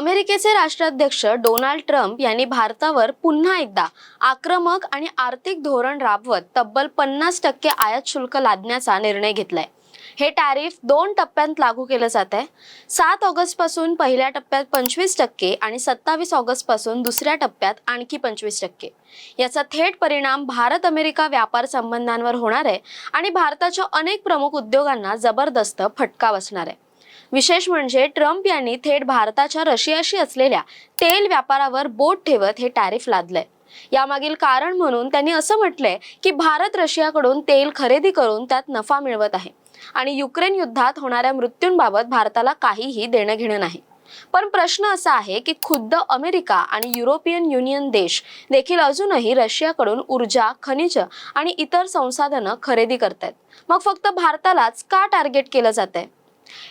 अमेरिकेचे राष्ट्राध्यक्ष Donald Trump यांनी भारतावर पुन्हा एकदा आक्रमक आणि आर्थिक धोरण राबवत तब्बल पन्नास टक्के आयात शुल्क लादण्याचा निर्णय घेतलाय. हे टॅरिफ दोन टप्प्यात लागू केलं जात आहे. सात ऑगस्टपासून पहिल्या टप्प्यात पंचवीस टक्के आणि सत्तावीस ऑगस्टपासून दुसऱ्या टप्प्यात आणखी पंचवीस टक्के. याचा थेट परिणाम भारत अमेरिका व्यापार संबंधांवर होणार आहे आणि भारताच्या अनेक प्रमुख उद्योगांना जबरदस्त फटका बसणार आहे. विशेष म्हणजे ट्रम्प यांनी थेट भारताच्या रशियाशी असलेल्या तेल व्यापारावर बोट ठेवत हे टॅरिफ लादलंय. यामागील कारण म्हणून त्यांनी असं म्हटलंय की भारत रशियाकडून तेल खरेदी करून त्यात नफा मिळवत आहे आणि युक्रेन युद्धात होणाऱ्या मृत्यूंबाबत भारताला काहीही देणं घेणं नाही. पण प्रश्न असा आहे की खुद्द अमेरिका आणि युरोपियन युनियन देश देखील अजूनही रशियाकडून ऊर्जा खनिज आणि इतर संसाधनं खरेदी करतायत. मग फक्त भारतालाच का टार्गेट केलं जात आहे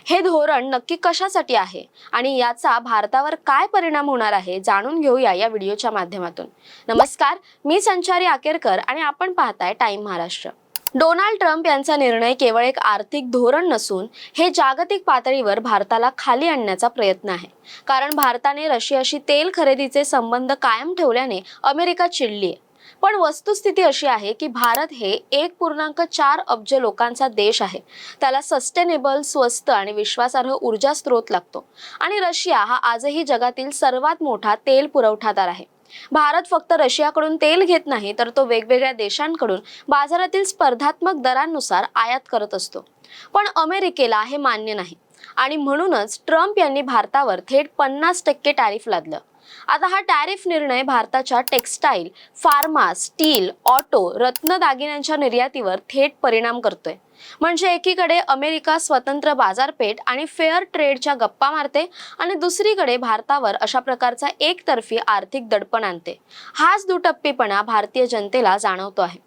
हे धोरण नक्की कशासाठी आहे आणि याचा भारतावर काय परिणाम होणार आहे जाणून घेऊया या व्हिडिओच्या माध्यमातून. नमस्कार मी संचारी आकेरकर आणि आपण पाहताय टाइम महाराष्ट्र. डोनाल्ड ट्रम्प यांचा निर्णय केवळ एक आर्थिक धोरण नसून हे जागतिक पातळीवर भारताला खाली आणण्याचा प्रयत्न आहे. कारण भारताने रशियाशी तेल खरेदीचे संबंध कायम ठेवल्याने अमेरिका चिडली आहे पण वस्तुस्थिती अशी आहे की भारत हे एक पूर्णांक चार अब्ज लोकांचा देश आहे. त्याला सस्टेनेबल स्वस्त आणि विश्वासार्ह ऊर्जा स्रोत लागतो. आणि रशिया हा आजही जगातील सर्वात मोठा तेल पुरवठादार आहे. भारत फक्त रशियाकडून तेल घेत नाही तर तो वेगवेगळ्या देशांकडून बाजारातील स्पर्धात्मक दरांनुसार आयात करत असतो. पण अमेरिकेला हे मान्य नाही. आणि म्हणूनच ट्रम्प यांनी भारतावर थेट पन्नास टक्के टॅरिफ लादलं. आता हा टॅरिफ निर्णय भारताच्या टेक्स्टाईल फार्मा स्टील ऑटो रत्न दागिन्यांच्या निर्यातीवर थेट परिणाम करतोय. म्हणजे एकीकडे अमेरिका स्वतंत्र बाजारपेठ आणि फेअर ट्रेडच्या गप्पा मारते आणि दुसरीकडे भारतावर अशा प्रकारचा एकतर्फी आर्थिक दडपण आणते. हाच दुटप्पीपणा भारतीय जनतेला जाणवतो आहे.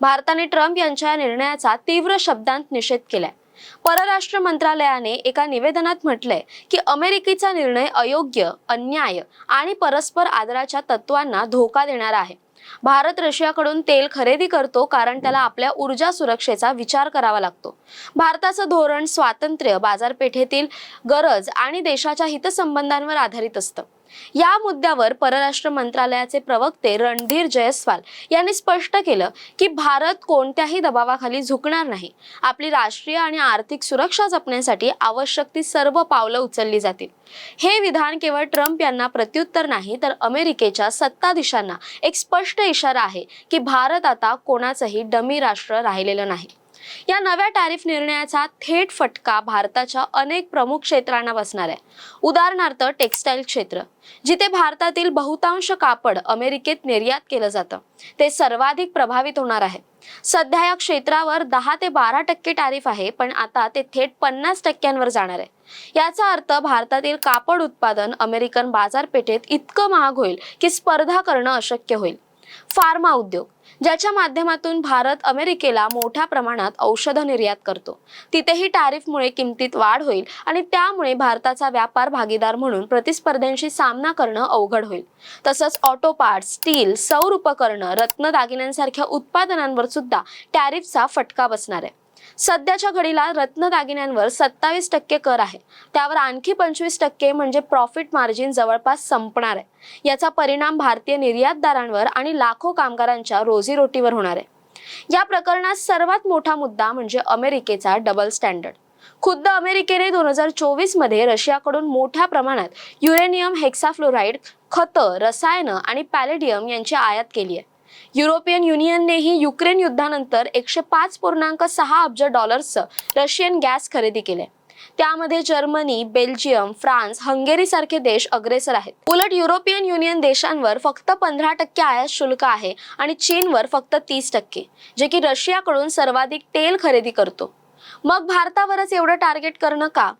भारताने ट्रम्प यांच्या या निर्णयाचा तीव्र शब्दांत निषेध केलाय. परराष्ट्र मंत्रालयाने एका निवेदनात म्हटलंय की अमेरिकेचा निर्णय अयोग्य अन्याय आणि परस्पर आदराच्या तत्वांना धोका देणारा आहे. भारत रशियाकडून तेल खरेदी करतो कारण त्याला आपल्या ऊर्जा सुरक्षेचा विचार करावा लागतो. भारताचं धोरण स्वातंत्र्य बाजारपेठेतील गरज आणि देशाच्या हितसंबंधांवर आधारित असतं. या मुद्द्यावर परराष्ट्र मंत्रालयाचे प्रवक्ते रणधीर जयस्वाल यांनी स्पष्ट केलं की भारत कोणत्याही दबावाखाली झुकणार नाही. आपली राष्ट्रीय आणि आर्थिक सुरक्षा जपण्यासाठी आवश्यक ती सर्व पावलं उचलली जातील. हे विधान केवळ ट्रम्प यांना प्रत्युत्तर नाही तर अमेरिकेच्या सत्ताधीशांना एक स्पष्ट इशारा आहे की भारत आता कोणाचंही डमी राष्ट्र राहिलेलं नाही. या नव्या टॅरिफ निर्णयाचा थेट फटका भारताच्या अनेक प्रमुख क्षेत्रांना बसणार आहे. उदाहरणार्थ टेक्स्टाईल क्षेत्र जिथे भारतातील बहुतांश कापड अमेरिकेत निर्यात केलं जातं. ते सर्वाधिक प्रभावित होणार आहे. सध्या या क्षेत्रावर दहा ते बारा टक्के टॅरिफ आहे पण आता ते थेट पन्नास टक्क्यांवर जाणार आहे. याचा अर्थ भारतातील कापड उत्पादन अमेरिकन बाजारपेठेत इतकं महाग होईल की स्पर्धा करणं अशक्य होईल. फार्मा उद्योग ज्याच्या माध्यमातून भारत अमेरिकेला मोठ्या प्रमाणात औषधं निर्यात करतो. तिथेही टॅरिफमुळे किमतीत वाढ होईल आणि त्यामुळे भारताचा व्यापार भागीदार म्हणून प्रतिस्पर्ध्यांशी सामना करणं अवघड होईल. तसंच ऑटो पार्ट्स स्टील सौर उपकरणं रत्न दागिन्यांसारख्या उत्पादनांवर सुद्धा टॅरिफचा फटका बसणार आहे. सध्याच्या घडीला रत्न दागिन्यांवर सत्तावीस टक्के कर आहे. त्यावर आणखी पंचवीस टक्के म्हणजे प्रॉफिट मार्जिन जवळपास संपणार आहे. याचा परिणाम भारतीय निर्यातदारांवर आणि लाखो कामगारांच्या रोजीरोटीवर होणार आहे. या प्रकरणात सर्वात मोठा मुद्दा म्हणजे अमेरिकेचा डबल स्टँडर्ड खुद्द अमेरिकेने दोन हजार चोवीसमध्ये रशियाकडून मोठ्या प्रमाणात युरेनियम हेक्साफ्लोराईड खतं रसायनं आणि पॅलेडियम यांची आयात केली आहे. युरोपियन युनियननेही युक्रेन युद्धानंतर एकशे पाच पूर्णांक सहा अब्ज डॉलर्सचं रशियन गॅस खरेदी केले. त्यामध्ये जर्मनी बेल्जियम फ्रान्स हंगेरी सारखे देश अग्रेसर आहेत. उलट युरोपियन युनियन देशांवर फक्त पंधरा टक्के आयात शुल्क आहे आणि चीनवर फक्त तीस टक्के जे की रशियाकडून सर्वाधिक तेल खरेदी करतो. मग भारतावरच एवढं टार्गेट करणं का?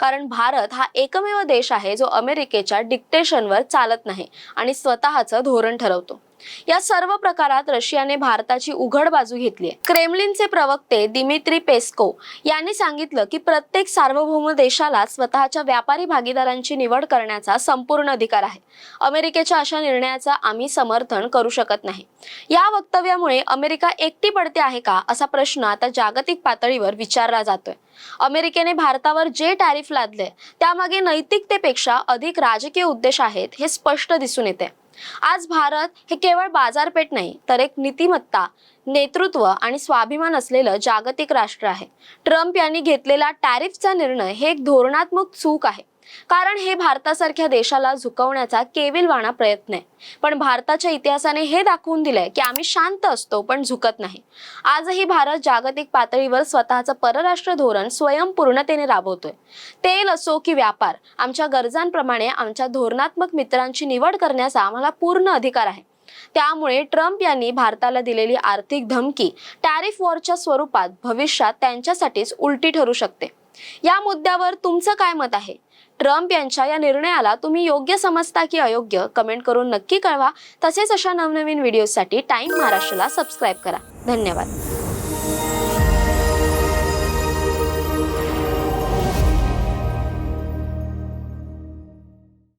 कारण भारत हा एकमेव देश आहे जो अमेरिकेच्या डिक्टेशनवर चालत नाही आणि स्वतःचं धोरण ठरवतो. या सर्व प्रकारात रशियाने भारताची उघड बाजू घेतली आहे. क्रेमलिनचे प्रवक्ते दिमित्री पेस्को यांनी सांगितलं की प्रत्येक सार्वभौम देशाला स्वतःच्या व्यापारी भागीदारांची निवड करण्याचा संपूर्ण अधिकार आहे. अमेरिकेच्या अशा निर्णयाचा आम्ही समर्थन करू शकत नाही. या वक्तव्यामुळे अमेरिका एकटी पडते आहे का असा प्रश्न आता जागतिक पातळीवर विचारला जातोय. अमेरिकेने भारतावर जे टॅरिफ लादले त्यामागे नैतिकतेपेक्षा अधिक राजकीय उद्देश आहेत हे स्पष्ट दिसून येते आज भारत हे केवळ बाजारपेठ नाही तर एक नीतिमत्ता नेतृत्व आणि स्वाभिमान असलेलं जागतिक राष्ट्र आहे. ट्रम्प यांनी घेतलेला टॅरिफचा निर्णय हे एक धोरणात्मक चूक आहे. कारण हे भारतासारख्या देशाला झुकवण्याचा केविलवाणा प्रयत्न आहे. पण भारताच्या इतिहासाने हे दाखवून दिलंय की आम्ही शांत असतो पण झुकत नाही. आजही भारत जागतिक पातळीवर स्वतःचं परराष्ट्र धोरण स्वयंपूर्णतेने राबवतोय. तेल असो की व्यापार आमच्या गरजांप्रमाणे आमच्या धोरणात्मक मित्रांची निवड करण्याचा आम्हाला पूर्ण अधिकार आहे. त्यामुळे ट्रम्प यांनी भारताला दिलेली आर्थिक धमकी टॅरिफ वॉरच्या स्वरूपात भविष्यात त्यांच्यासाठीच उलटी ठरू शकते. या मुद्द्यावर तुमचं काय मत आहे? ट्रम्प यांच्या या निर्णयाला तुम्ही योग्य समजता की अयोग्य कमेंट करून नक्की कळवा. तसेच अशा नवनवीन व्हिडिओसाठी टाइम महाराष्ट्राला सबस्क्राईब करा. धन्यवाद.